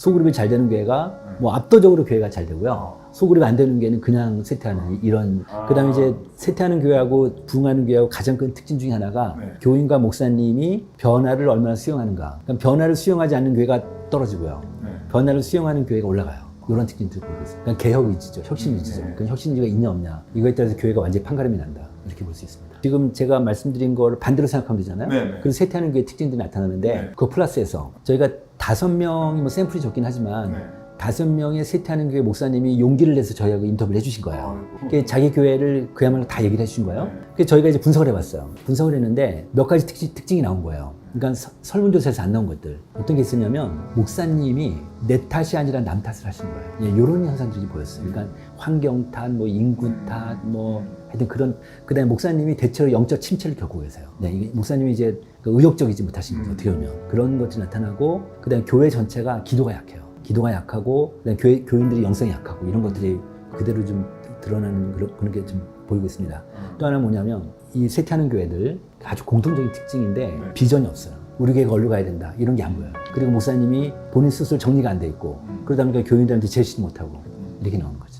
소그룹이 잘 되는 교회가 뭐 압도적으로 교회가 잘 되고요. 소그룹이 안 되는 교회는 그냥 쇠퇴하는 이런 그다음에 이제 쇠퇴하는 교회하고 부흥하는 교회하고 가장 큰 특징 중에 하나가 네. 교인과 목사님이 변화를 얼마나 수용하는가. 그러니까 변화를 수용하지 않는 교회가 떨어지고요. 네. 변화를 수용하는 교회가 올라가요. 이런 특징들을 보고 있습니다. 그러니까 개혁 의지죠. 혁신 의지죠. 네. 그 혁신지가 있냐 없냐. 이거에 따라서 교회가 완전히 판가름이 난다. 이렇게 볼 수 있습니다. 지금 제가 말씀드린 걸 반대로 생각하면 되잖아요. 네, 네. 그래서 쇠퇴하는 교회 특징들이 나타나는데 네. 그 플러스에서 저희가 다섯 명이 뭐 샘플이 적긴 하지만 네. 다섯 명의 쇠퇴하는 교회 목사님이 용기를 내서 저희하고 인터뷰를 해주신 거예요. 그게 자기 교회를 그야말로 다 얘기를 해주신 거예요. 네. 그래서 저희가 이제 분석을 해봤어요. 분석을 했는데 몇 가지 특징, 특징이 나온 거예요. 그러니까 서- 설문조사에서 안 나온 것들. 어떤 게 있었냐면 목사님이 내 탓이 아니라 남 탓을 하시는 거예요. 예, 이런 현상들이 보였어요. 그러니까 환경 탓, 뭐 인구 탓, 뭐 하여튼 그런 그다음에 목사님이 대체로 영적 침체를 겪고 계세요. 네, 이게 목사님이 이제 그 의욕적이지 못하신 거죠. 어떻게 보면 그런 것들이 나타나고 그다음에 교회 전체가 기도가 약해요. 기도가 약하고 교회 교인들이 영성이 약하고 이런 것들이 그대로 좀 드러나는 그런, 그런 게 좀 보이고 있습니다. 또 하나 뭐냐면 이 쇠퇴하는 교회들 아주 공통적인 특징인데 비전이 없어요. 우리 교회가 어디로 가야 된다 이런 게 안 보여요. 그리고 목사님이 본인 스스로 정리가 안 돼 있고 그러다 보니까 교인들한테 제시도 못하고 이렇게 나오는 거죠.